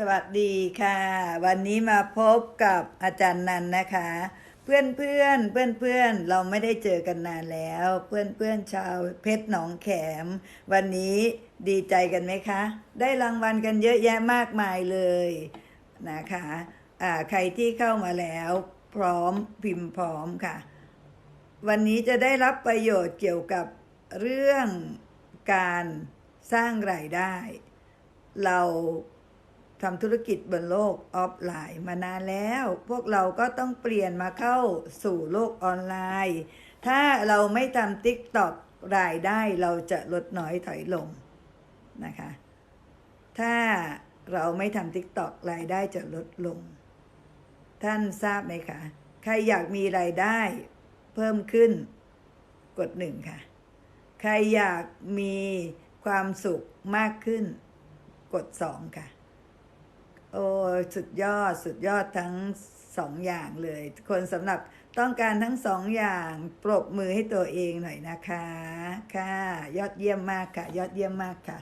สวัสดีค่ะ วันนี้มาพบกับอาจารย์นันนะคะ เพื่อนเพื่อนเพื่อนเพื่อนๆเราไม่ได้เจอกันนานแล้ว เพื่อนเพื่อนๆชาวเพชรหนองแขม วันนี้ดีใจกันไหมคะ ได้รางวัลกันเยอะแยะมากมายเลยนะคะอ่าใครที่เข้ามาแล้วพร้อมพิมพ์พร้อมค่ะ วันนี้จะได้รับประโยชน์เกี่ยวกับเรื่องการสร้างรายได้ เรา ทำธุรกิจบนโลกออฟไลน์มานานแล้ว พวกเราก็ต้องเปลี่ยนมาเข้าสู่โลกออนไลน์ ถ้าเราไม่ทำ t ิ k t o k รายได้เราจะลดน้อยถอยลงนะคะ ถ้าเราไม่ทำ t ิ k t o k รายได้จะลดลง ท่านทราบไหมคะ ใครอยากมีรายได้เพิ่มขึ้นกดหนึ่งค่ะ ใครอยากมีความสุขมากขึ้น กดสองค่ะ สุดยอดสุดยอดทั้งสองอย่างเลย คนสำหรับต้องการทั้งสองอย่างปรบมือให้ตัวเองหน่อยนะคะ ค่ะ ยอดเยี่ยมมากค่ะ ยอดเยี่ยมมากค่ะ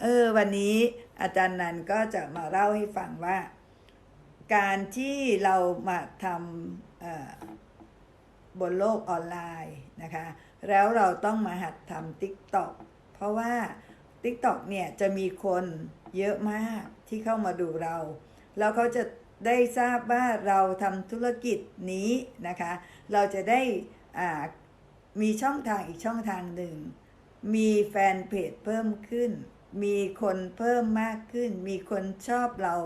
เออ วันนี้อาจารย์นันก็จะมาเล่าให้ฟังว่า การที่เรามาทำบนโลกออนไลน์นะคะ แล้วเราต้องมาหัดทำ TikTok เพราะว่า TikTok เนี่ยจะมีคนเยอะมากที่เข้ามาดูเรา แล้วเขาจะได้ทราบว่าเราทำธุรกิจนี้นะคะ เราจะได้มีช่องทางอีกช่องทางหนึ่ง มีแฟนเพจเพิ่มขึ้น มีคนเพิ่มมากขึ้น มีคนชอบเรา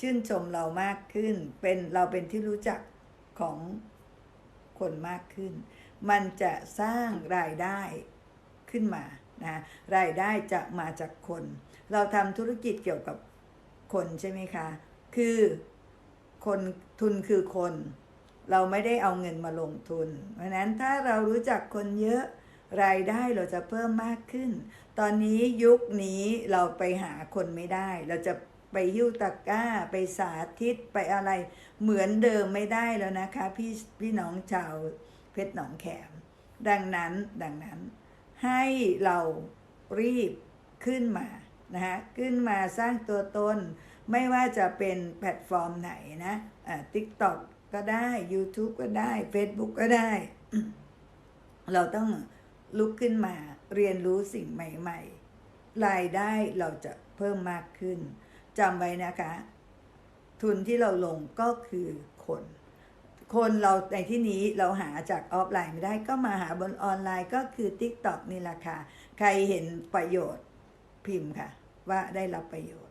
ชื่นชมเรามากขึ้น เป็นเราเป็นที่รู้จักของคนมากขึ้น มันจะสร้างรายได้ขึ้นมานะรายได้จะมาจากคน เราทำธุรกิจเกี่ยวกับคนใช่ไหมคะ คือคนทุนคือคน เราไม่ได้เอาเงินมาลงทุน เพราะนั้นถ้าเรารู้จักคนเยอะรายได้เราจะเพิ่มมากขึ้น ตอนนี้ยุคนี้เราไปหาคนไม่ได้ เราจะไปหิ้วตะกร้า ไปสาธิตไปอะไรเหมือนเดิมไม่ได้แล้วนะคะพี่พี่น้องชาวเพชรหนองแขม ดังนั้นดังนั้น ให้เรารีบขึ้นมา นะคะขึ้นมาสร้างตัวตน ไม่ว่าจะเป็นแพลตฟอร์มไหนนะอ่า TikTok ก็ได้ YouTube ก็ได้ Facebook ก็ได้ เราต้องลุกขึ้นมาเรียนรู้สิ่งใหม่ๆ รายได้เราจะเพิ่มมากขึ้นจำไว้นะคะ ทุนที่เราลงก็คือคน คนเราในที่นี้เราหาจากออฟไลน์ไม่ได้ก็มาหาบนออนไลน์ก็คือ TikTok นี่แหละค่ะ ใครเห็นประโยชน์พิมพ์ค่ะ ว่าได้รับประโยชน์